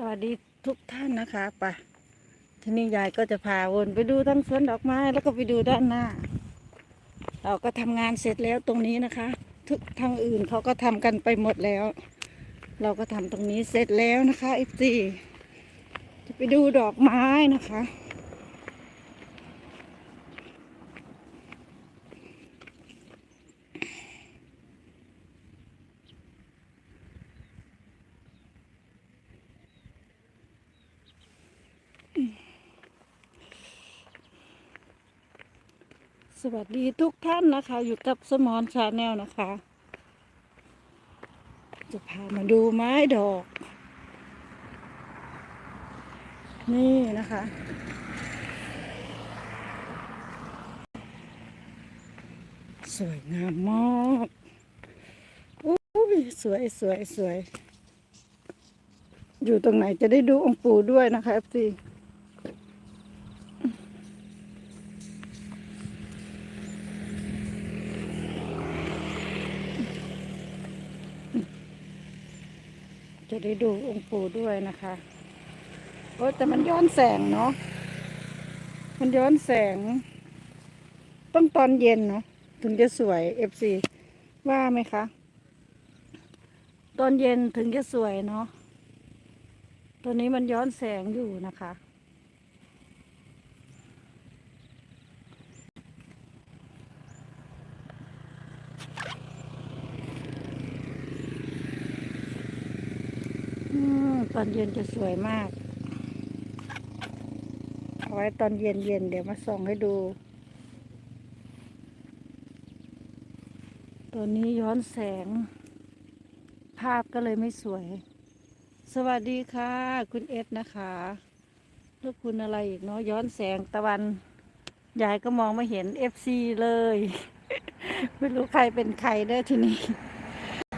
สวัสดีทุกท่านนะคะปะทีนี้ยายก็จะพาวนไปดูทั้งสวนดอกไม้แล้วก็ไปดูด้านหน้า เราก็ทำงานเสร็จแล้วตรงนี้นะคะ ทุกทางอื่นเขาก็ทำกันไปหมดแล้ว เราก็ทำตรงนี้เสร็จแล้วนะคะเอฟซีจะไปดูดอกไม้นะคะ วัสดีทุกท่านนะคะ อยู่กับสมอนชาแนลนะคะ จะพามาดูไม้ดอก นี่นะคะ สวยงามมากอุ้ยสวยสวยสวย อยู่ตรงไหนจะได้ดูองค์ปู่ด้วยนะคะเอฟซี จะได้ดูองค์ปู่ด้วยนะคะโอ้แต่มันย้อนแสงเนาะมันย้อนแสง ต้องตอนเย็นเนาะถึงจะสวยเอฟซีว่าไหมคะ ตอนเย็นถึงจะสวยเนาะตัวนี้มันย้อนแสงอยู่นะคะ ตอนเย็นจะสวยมากเอาไว้ตอนเย็นเย็นเดี๋ยวมาส่องให้ดู ตัวนี้ย้อนแสง ภาพก็เลยไม่สวย สวัสดีค่ะ คุณเอสนะคะลูกคุณอะไรอีกเนาะย้อนแสงตะวัน ยายก็มองไม่เห็นเอฟซีเลย ไม่รู้ใครเป็นใครเด้อทีนี้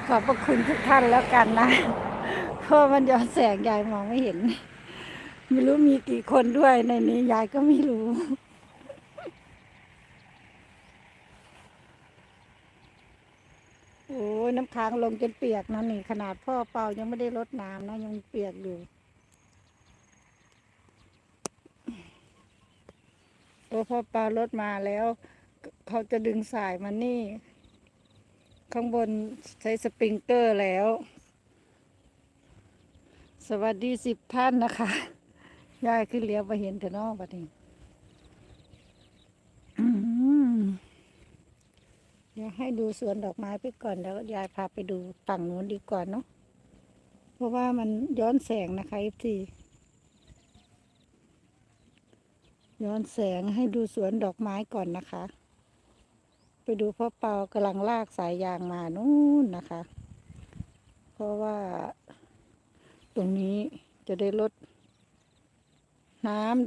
ขอบพระคุณทุกท่านแล้วกันนะ เพราะมันย้อนแสงยายมองไม่เห็น ไม่รู้มีกี่คนด้วยในนี้ยายก็ไม่รู้โอ้ยน้ำค้างลงจนเปียกนะนี่ขนาดพ่อเป่ายังไม่ได้รดน้ำนะยังเปียกอยู่โอ้พ่อเปารถมาแล้ว เขาจะดึงสายมานี่ ข้างบนใช้สปริงเกอร์แล้ว สวัสดีสิบท่านนะคะ ยายขึ้นเลี้ยวไปเห็นแต่นอกบัดนี้เดี๋ยวให้ดูสวนดอกไม้ไปก่อนแล้วยายพาไปดูฝั่งนู้นดีกว่าเนาะ เพราะว่ามันย้อนแสงนะคะอีทีย้อนแสงให้ดูสวนดอกไม้ก่อนนะคะ ไปดูพ่อเปากำลังลากสายยางมานู่นนะคะ เพราะว่า ตรงนี้จะได้ลดน้ำดอก